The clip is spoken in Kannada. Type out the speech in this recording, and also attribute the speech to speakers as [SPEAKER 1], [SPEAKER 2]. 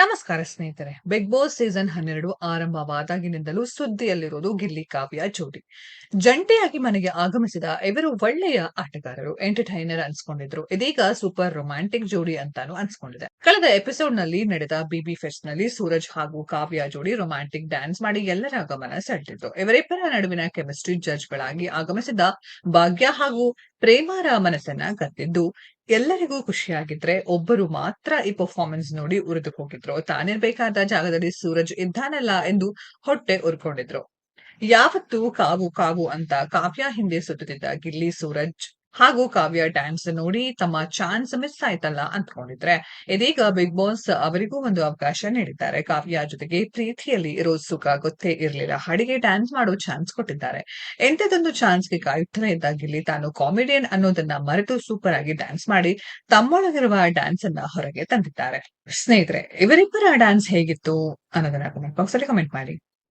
[SPEAKER 1] ನಮಸ್ಕಾರ ಸ್ನೇಹಿತರೆ ಬಿಗ್ ಬಾಸ್ ಸೀಸನ್ ಹನ್ನೆರಡು ಆರಂಭವಾದಾಗಿನಿಂದಲೂ ಸುದ್ದಿಯಲ್ಲಿರೋದು ಗಿಲ್ಲಿ ಕಾವ್ಯ ಜೋಡಿ. ಜಂಟಿಯಾಗಿ ಮನೆಗೆ ಆಗಮಿಸಿದ ಇವರು ಒಳ್ಳೆಯ ಆಟಗಾರರು ಎಂಟರ್ಟೈನರ್ ಅನ್ಸ್ಕೊಂಡಿದ್ರು. ಇದೀಗ ಸೂಪರ್ ರೊಮ್ಯಾಂಟಿಕ್ ಜೋಡಿ ಅಂತಾನು ಅನ್ಸ್ಕೊಂಡಿದೆ. ಕಳೆದ ಎಪಿಸೋಡ್ನಲ್ಲಿ ನಡೆದ ಬಿಬಿ ಫೆಸ್ಟ್ನಲ್ಲಿ ಸೂರಜ್ ಹಾಗೂ ಕಾವ್ಯ ಜೋಡಿ ರೊಮ್ಯಾಂಟಿಕ್ ಡ್ಯಾನ್ಸ್ ಮಾಡಿ ಎಲ್ಲರ ಗಮನ ಸೆಳೆದಿದ್ರು. ಇವರಿಬ್ಬರ ನಡುವಿನ ಕೆಮಿಸ್ಟ್ರಿ ಜಡ್ಜ್ ಗಳಾಗಿ ಆಗಮಿಸಿದ ಭಾಗ್ಯ ಹಾಗೂ ಪ್ರೇಮಾರ ಮನಸ್ಸನ್ನ ಕದ್ದಿದ್ದು ಎಲ್ಲರಿಗೂ ಖುಷಿಯಾಗಿದ್ರೆ ಒಬ್ಬರು ಮಾತ್ರ ಈ ಪರ್ಫಾರ್ಮೆನ್ಸ್ ನೋಡಿ ಉರಿದು ಹೋಗಿದ್ರು ತಾನಿರ್ಬೇಕಾದ ಜಾಗದಲ್ಲಿ ಸೂರಜ್ ಇದ್ದಾನಲ್ಲ ಎಂದು ಹೊಟ್ಟೆ ಉರ್ಕೊಂಡಿದ್ರು. ಯಾವತ್ತು ಕಾವು ಕಾವು ಅಂತ ಕಾವ್ಯ ಹಿಂದೆ ಸುತ್ತುತ್ತಿದ್ದ ಗಿಲ್ಲಿ ಸೂರಜ್ ಹಾಗೂ ಕಾವ್ಯ ಡ್ಯಾನ್ಸ್ ನೋಡಿ ತಮ್ಮ ಚಾನ್ಸ್ ಮಿಸ್ ಆಯ್ತಲ್ಲ ಅಂದ್ಕೊಂಡಿದ್ರೆ ಇದೀಗ ಬಿಗ್ ಬಾಸ್ ಅವರಿಗೂ ಒಂದು ಅವಕಾಶ ನೀಡಿದ್ದಾರೆ. ಕಾವ್ಯ ಜೊತೆಗೆ ಪ್ರೀತಿಯಲ್ಲಿ ಇರೋ ಸುಖ ಗೊತ್ತೇ ಇರಲಿಲ್ಲ. ಹಾಡಿಗೆ ಡ್ಯಾನ್ಸ್ ಮಾಡೋ ಚಾನ್ಸ್ ಕೊಟ್ಟಿದ್ದಾರೆ. ಎಂತದೊಂದು ಚಾನ್ಸ್ಗೆ ಕಾಯುತ್ತಲೇ ಇದ್ದಾಗಿಲ್ಲಿ ತಾನು ಕಾಮಿಡಿಯನ್ ಅನ್ನೋದನ್ನ ಮರೆತು ಸೂಪರ್ ಆಗಿ ಡ್ಯಾನ್ಸ್ ಮಾಡಿ ತಮ್ಮೊಳಗಿರುವ ಡ್ಯಾನ್ಸ್ ಅನ್ನ ಹೊರಗೆ ತಂದಿದ್ದಾರೆ. ಸ್ನೇಹಿತರೆ, ಇವರಿಬ್ಬರ ಡ್ಯಾನ್ಸ್ ಹೇಗಿತ್ತು ಅನ್ನೋದನ್ನ ಕಮೆಂಟ್ ಬಾಕ್ಸ್ ಅಲ್ಲಿ ಕಮೆಂಟ್ ಮಾಡಿ.